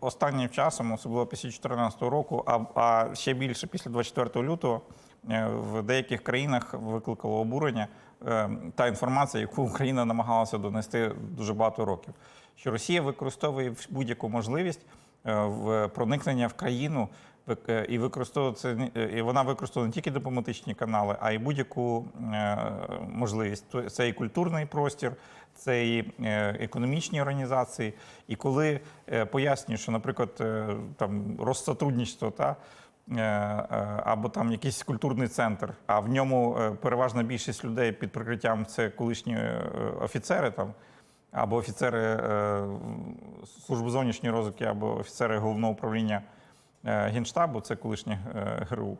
Останнім часом, особливо після 2014 року, а, а ще більше після 24 лютого, е, в деяких країнах викликало обурення е, та інформація, яку Україна намагалася донести дуже багато років. Що Росія використовує будь-яку можливість в проникнення в країну е, і не- е, і вона використовує не тільки дипломатичні канали, а й будь-яку е, можливість. Це і культурний простір, це і е, економічні організації. І коли е, пояснюю, що, наприклад, е, там розсотрудничество та. е, е, Або там якийсь культурний центр, а в ньому е, переважна більшість людей під прикриттям це колишні е, офіцери там, або офіцери е, служби зовнішньої розвитки, або офіцери головного управління е, Генштабу, це колишнє е, ГРУ,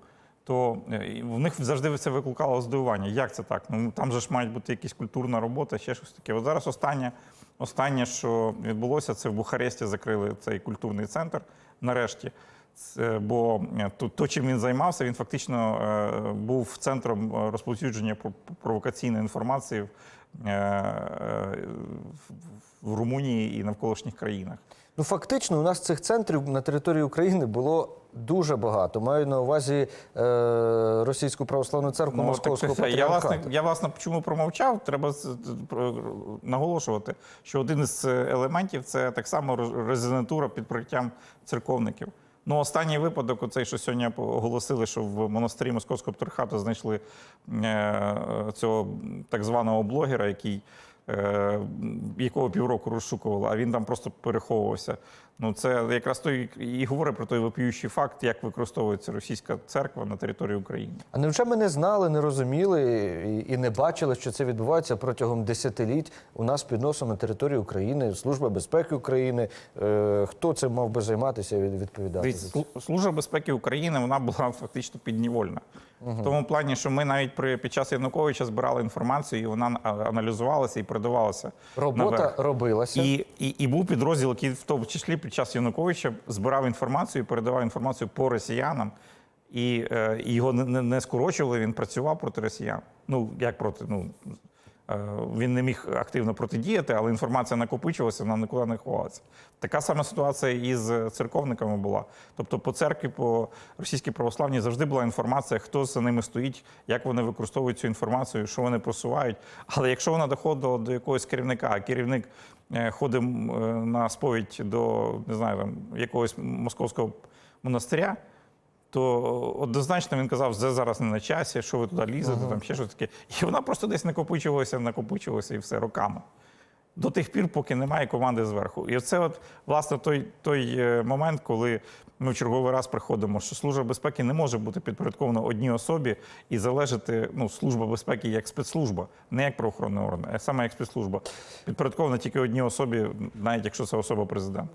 то е, в них завжди це викликало здивування. Як це так? Ну там же ж мають бути якась культурна робота, ще щось таке. От зараз останнє, останнє, що відбулося, це в Бухаресті закрили цей культурний центр нарешті. Бо е, то, чим він займався, він фактично е, був центром розповсюдження про- провокаційної інформації в Румунії і навколишніх країнах. Ну, фактично, у нас цих центрів на території України було дуже багато. Маю на увазі е, Російську православну церкву Московського так, я, власне, я власне чому промовчав? Треба наголошувати, що один із е, елементів це так само резидентура під прикриттям церковників. Ну, останній випадок, оцей, що сьогодні оголосили, що в монастирі Московського патріархату знайшли е, цього так званого блогера, який. Е, Якого півроку розшукували, а він там просто переховувався. Ну це якраз той і говорить про той вопіючий факт, як використовується російська церква на території України. А невже ми не знали, не розуміли і, не бачили, що це відбувається протягом десятиліть у нас під носом на території України, Служба безпеки України? Е, хто цим мав би займатися і відповідати? Це? Служба безпеки України вона була фактично піднівольна. В тому плані, що ми навіть при під час Януковича збирали інформацію, і вона аналізувалася і передавалася. Робота наверх. робилася. І, і, і був підрозділ, який в тому числі під час Януковича збирав інформацію, передавав інформацію по росіянам, і, е, і його не, не, не скорочували. Він працював проти росіян. Ну як проти? Ну він не міг активно протидіяти, але інформація накопичувалася, вона нікуди не ховалася. Така сама ситуація і з церковниками була. Тобто, по церкві, по російській православній завжди була інформація, хто за ними стоїть, як вони використовують цю інформацію, що вони просувають. Але якщо вона доходила до якогось керівника, а керівник е, ходив е, на сповідь до не знаю, там, якогось московського монастиря. То однозначно він казав, це зараз не на часі, що ви туди лізете, там ще щось таке. І вона просто десь накопичувалася, накопичувалася і все роками. До тих пір, поки немає команди зверху. І це, от, власне, той, той е, момент, коли ми в черговий раз приходимо, що служба безпеки не може бути підпорядкована одній особі і залежати ну, служба безпеки як спецслужба, не як правоохоронний орган, а саме як спецслужба. Підпорядкована тільки одній особі, навіть якщо це особа президента.